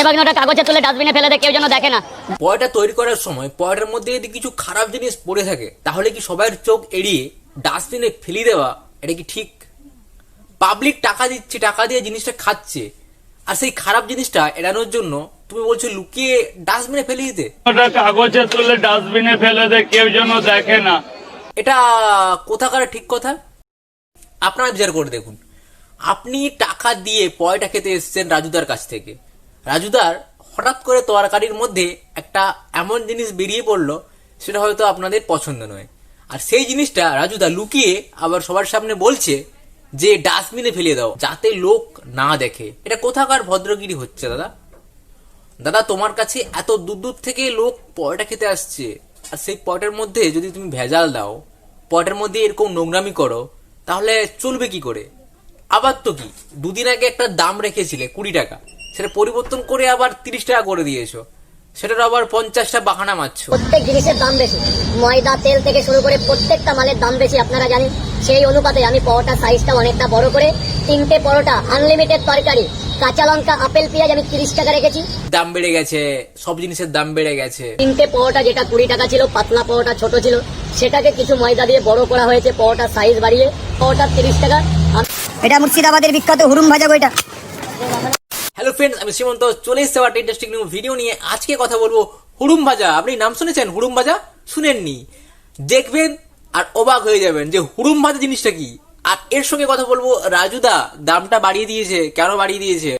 এবার ওটা কাগজে তুলে ডাস্টবিনে ফেলে দেয় কেউ যেন দেখে না। পয়টা তৈরি করার সময় পয়টার মধ্যে যদি কিছু খারাপ জিনিস পড়ে থাকে তাহলে কি সবার চোখ এড়িয়ে ডাস্টবিনে ফেলে দেওয়া এটা কি ঠিক? পাবলিক টাকা দিচ্ছে টাকা দিয়ে জিনিসটা খাচ্ছে আর সেই খারাপ জিনিসটা এড়ানোর জন্য তুমি বলছো লুকিয়ে ডাস্টবিনে ফেলে দিতে? ওটা কাগজে তুলে ডাস্টবিনে ফেলে দেয় কেউ যেন দেখে না। এটা কোথাকার ঠিক কথা? আপনারা বিচার করে দেখুন। আপনি টাকা দিয়ে পয়টা খেতে এসেছেন রাজুদার কাছ থেকে। রাজুদার হঠাৎ করে তরকারির মধ্যে একটা এমন জিনিস বেরিয়ে পড়ল, সেটা হয়তো আপনাদের পছন্দ নয়। আর সেই জিনিসটা রাজুদা লুকিয়ে আবার সবার সামনে বলছে যে, ডাস্টবিনে ফেলে দাও, যাতে লোক না দেখে। এটা কোথাকার ভদ্রগিরি হচ্ছে, দাদা? দাদা, তোমার কাছে এত দূর দূর থেকে লোক পয়টা খেতে আসছে, আর সেই পয়টার মধ্যে যদি তুমি ভেজাল দাও পয়টার মধ্যে এরকম নোংরামি করো, তাহলে চলবে কি করে? আবার তো কি? দুদিন আগে একটা দাম রেখেছিলে কুড়ি টাকা। সেটা পরিবর্তন করে আবার তিরিশ টাকা করে দিয়েছ। সেটার আবার পঞ্চাশটা বাহানা মারছো। প্রত্যেক জিনিসের দাম বেশি। ময়দা তেল থেকে শুরু করে প্রত্যেকটা মালের দাম বেশি আপনারা জানেন? সেই অনুপাতে আমি পরোটা সাইজটা অনেকটা বড় করে তিনটে পরোটা আনলিমিটেড তরকারি কাঁচা লঙ্কা আপেল পেঁয়াজ আমি তিরিশ টাকা রেখেছি। দাম বেড়ে গেছে সব জিনিসের দাম বেড়ে গেছে। তিনটে পরোটা যেটা কুড়ি টাকা ছিল পাতলা পরোটা ছোট ছিল সেটাকে কিছু ময়দা দিয়ে বড় করা হয়েছে পরোটা সাইজ বাড়িয়ে। পরোটা তিরিশ টাকা এটা মুর্শিদাবাদের বিখ্যাত হুরুম ভাজা বইটা। হ্যালো ফ্রেন্ডস আমি সীমন্ত চলে এসেছি আবার ইন্টারেস্টিং নিউ ভিডিও নিয়ে। আজকে কথা বলব হুরুম ভাজা। আপনি নাম শুনেছেন? হুরুম ভাজা? শুনেননি। দেখবেন আর অবাক হয়ে যাবেন যে হুরুম ভাজা জিনিসটা কি। আর এর সঙ্গে কথা বলব রাজুদা। দামটা বাড়িয়ে দিয়েছে। কেন বাড়িয়ে দিয়েছে?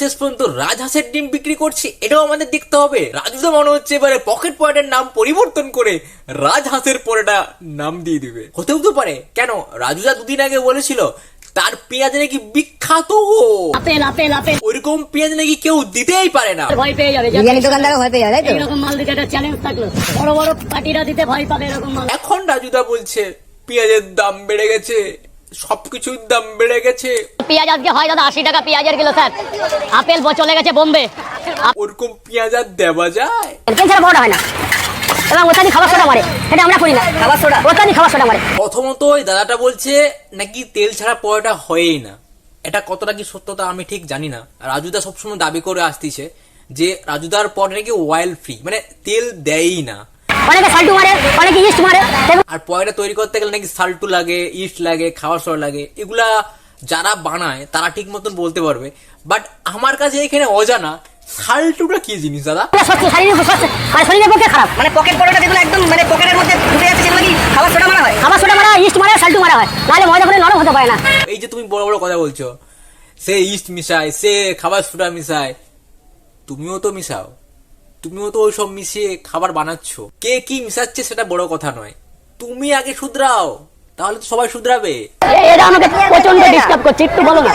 শেষ পর্যন্ত রাজহাঁসের ডিম বিক্রি করছে এটাও আমাদের দেখতে হবে। রাজুদা মনে হচ্ছে এবারে পকেট পয়েন্টের নাম পরিবর্তন করে রাজহাঁসের পরেটা নাম দিয়ে দিবে। হতেও তো পারে। কেন? রাজুদা দুদিন আগে বলেছিল তার পেঁয়াজ নাকি বিখ্যাত। Apple apple apple. ওইরকম পেঁয়াজ নাকি কেউ দিতেই পারে না। ভয় পেয়ে যাবে বিরিয়ানি দোকানদারও ভয় পেয়ে যায় তাই তো? এইরকম মাল দিতে একটা চ্যালেঞ্জ থাকল। বড় বড় পার্টিরা দিতে ভয় পাবে এরকম মাল। এখন রাজুদা বলছে পেঁয়াজের দাম বেড়ে গেছে। সবকিছুর দাম বেড়ে গেছে। পেঁয়াজ আজকে হয় দাদা আশি টাকা পেঁয়াজের কিলো স্যার। আপেল চলে গেছে বোম্বে। ওরকম পেঁয়াজ আর দেওয়া যায়? তেল ছাড়া বড় হয় না। এবং ওখানে খাবার সোডা মারে। এটা আমরা করি না। খাবার সোডা? ওখানে খাবার সোডা মারে। প্রথমত ওই দাদাটা বলছে নাকি তেল ছাড়া পরোটা হয়ই না? এটা কতটা কি সত্যতা আমি ঠিক জানি না। রাজুদা সবসময় দাবি করে আসতিছে যে রাজুদার পর নাকি অয়েল ফ্রি মানে তেল দেয়ই না। অনেকে সাল্টু মারে অনেকে ইস্ট মারে। আর পয়টা তৈরি করতে গেলে নাকি সাল্টু লাগে ইস্ট লাগে খাবার সোডা লাগে এগুলা যারা বানায় তারা ঠিক মতন বলতে পারবে। বাট আমার কাছে এখানে অজানা সাল্টুটা কি জিনিস দাদা? মানে শরীরের পক্ষে খারাপ। মানে পকেট পরোটা যেগুলো একদম মানে পকেটের মধ্যে ঢুকে যাচ্ছে সেগুলো কি খাবার সোডা মারা হয়? খাবার সোডা মারা ইস্ট মারা সাল্টু মারা হয়। নাহলে মজা করে নরম হতে পারে না। এই যে তুমি বড় বড় কথা বলছো সে ইস্ট মিশায় সে খাবার সোডা মিশায় তুমিও তো মিশাও। তুমিও তো ওই সব মিশিয়ে খাবার বানাচ্ছ। কে কি মিশাচ্ছে সেটা বড় কথা নয়। তুমি আগে শুধরাও তাহলে তো সবাই শুধরাবে। এ- আমাকে প্রচণ্ড ডিস্টার্ব করছে একটু বলো না।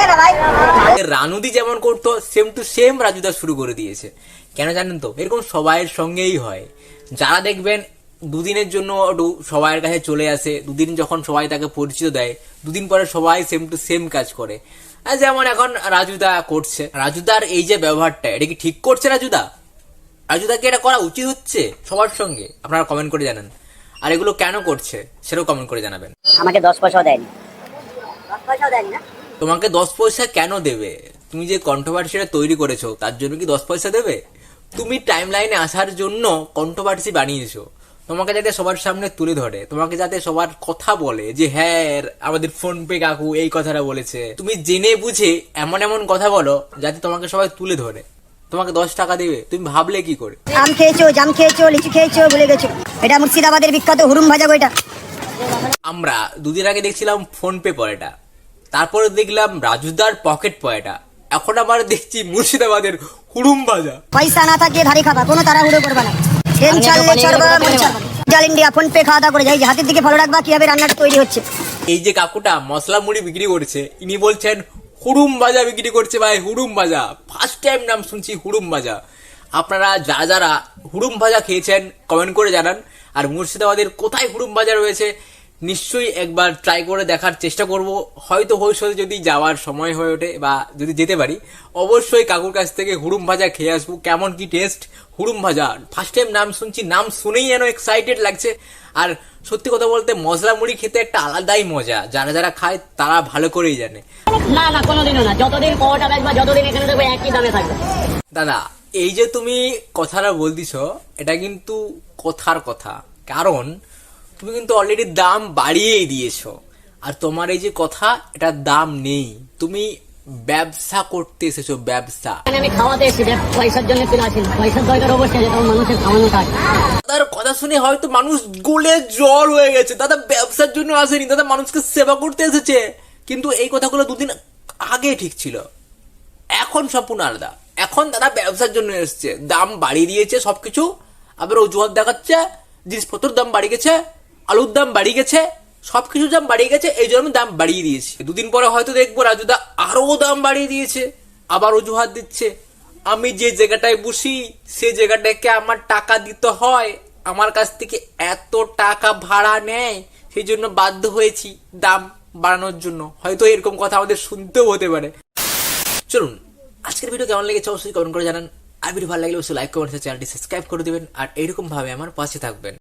রানুদি যেমন করতো সেম টু সেম রাজুদা শুরু করে দিয়েছে। কেন জানেন তো? এরকম সবাইয়ের সঙ্গেই হয়। যারা দেখবেন দুদিনের জন্য একটু সবাইয়ের কাছে চলে আসে দুদিন যখন সবাই তাকে পরিচিত দেয় দুদিন পরে সবাই সেম টু সেম কাজ করে। আর যেমন এখন রাজুদা করছে। রাজুদার এই যে ব্যবহারটা এটা কি ঠিক করছে রাজুদা? রাজুদাকে এটা করা উচিত হচ্ছে সবার সঙ্গে? আপনারা কমেন্ট করে জানান। আর এগুলো কেন করছে সেটাও কমেন্ট করে জানাবেন। আমাকে দশ পয়সাও দেয়নি। দশ পয়সাও দেয়নি না? তোমাকে দশ পয়সা কেন দেবে? তুমি যে কন্ট্রোভার্সিটা তৈরি করেছ তার জন্য কি দশ পয়সা দেবে? তুমি টাইম লাইনে আসার জন্য কন্ট্রোভার্সি বানিয়েছো। তোমাকে যাতে সবার সামনে তুলে ধরে তোমাকে যাতে সবার কথা বলে যে হ্যাঁ আমাদের ফোন পে কাকু এই কথাটা বলেছে। তুমি জেনে বুঝে এমন এমন কথা বলো যাতে তোমাকে সবাই তুলে ধরে। তোমাকে দশ টাকা দেবে তুমি ভাবলে কি করে? আম খেয়েছো জাম খেয়েছো লিচু খেয়েছো ভুলে গেছো। এটা মুর্শিদাবাদের বিখ্যাত হুরুম ভাজা বইটা আমরা দুদিন আগে দেখছিলাম ফোন পে পয়টা তারপরে দেখলাম রাজুদার পকেট পয়টা এখন আবার দেখছি মুর্শিদাবাদের হুরুম ভাজা। পয়সা না থাকিয়ে ধারে খাবা কোনো তাড়াহুড়ো করবা না। ট্রেন চাললে চড়বা মন। জাল ইন্ডিয়া ফোন পে খাওয়া দাওয়া করে যাই হাতের দিকে ফলো রাখবা কীভাবে রান্নাটা তৈরি হচ্ছে। এই যে কাকুটা মশলা মুড়ি বিক্রি করছে ইনি বলছেন হুড়ুম বাজা বিক্রি করছে ভাই, হুড়ুম বাজা ফার্স্ট টাইম নাম শুনছি হুড়ুম বাজা আপনারা যা যারা হুড়ুম ভাজা খেয়েছেন কমেন্ট করে জানান। আর মুর্শিদাবাদের কোথায় হুড়ুম ভাজা রয়েছে নিশ্চয়ই একবার ট্রাই করে দেখার চেষ্টা করব। হয়তো ভবিষ্যতে যদি যাওয়ার সময় হয়ে ওঠে বা যদি যেতে পারি অবশ্যই কাকুর কাছ থেকে হুড়ুম ভাজা খেয়ে আসব। কেমন কি টেস্ট হুড়ুম ভাজা। ফার্স্ট টাইম নাম শুনছি নাম শুনেই যেন এক্সাইটেড লাগছে। আর সত্যি কথা বলতে মশলা মুড়ি খেতে একটা আলাদাই মজা। যারা যারা খায় তারা ভালো করেই জানে। না না কোনোদিনও না। যতদিন যতদিন এখানে দেখবে একই দামে থাকবে। দাদা এই যে তুমি কথাটা বলতিছ এটা কিন্তু কথার কথা। কারণ তুমি কিন্তু অলরেডি দাম বাড়িয়েই দিয়েছ। আর তোমার এই যে কথা এটার দাম নেই। তুমি ব্যবসা করতে এসেছ ব্যবসা। আমি খাওয়াতে এসেছি পয়সার জন্য পয়সার দরকার অবশ্যই মানুষের খাওয়ানো কাজ। দাদার কথা শুনে হয়তো মানুষ গোলে জল হয়ে গেছে। দাদা ব্যবসার জন্য আসেনি দাদা মানুষকে সেবা করতে এসেছে। কিন্তু এই কথাগুলো দুদিন আগে ঠিক ছিল। এখন সম্পূর্ণ আলাদা এখন দাদা ব্যবসার জন্য এসছে। দাম বাড়িয়ে দিয়েছে সবকিছু। আবার অজুহাত দেখাচ্ছে জিনিসপত্রের দাম বাড়িয়ে গেছে। আলুর দাম বাড়িয়ে গেছে, সবকিছুর দাম বাড়িয়ে গেছে, এই জন্য দাম বাড়িয়ে দিয়েছে। দুদিন পরে হয়তো দেখব রাজুদা আরও দাম বাড়িয়ে দিয়েছে, আবার অজুহাত দিচ্ছে। আমি যে জায়গাটায় বসি, সে জায়গাটাকে আমার টাকা দিতে হয়, আমার কাছ থেকে এত টাকা ভাড়া নেয়, সেই জন্য বাধ্য হয়েছি দাম বাড়ানোর জন্য। হয়তো এরকম কথা আমাদের শুনতেও হতে পারে। চলুন, আজকের ভিডিও কেমন লেগেছে অবশ্যই কমেন্ট করে জানান। আর ভিডিও ভালো লাগলে অবশ্যই লাইক কমেন্ট চ্যানেলটি সাবস্ক্রাইব করে দেবেন, আর এরকম ভাবে আমার পাশে থাকবেন।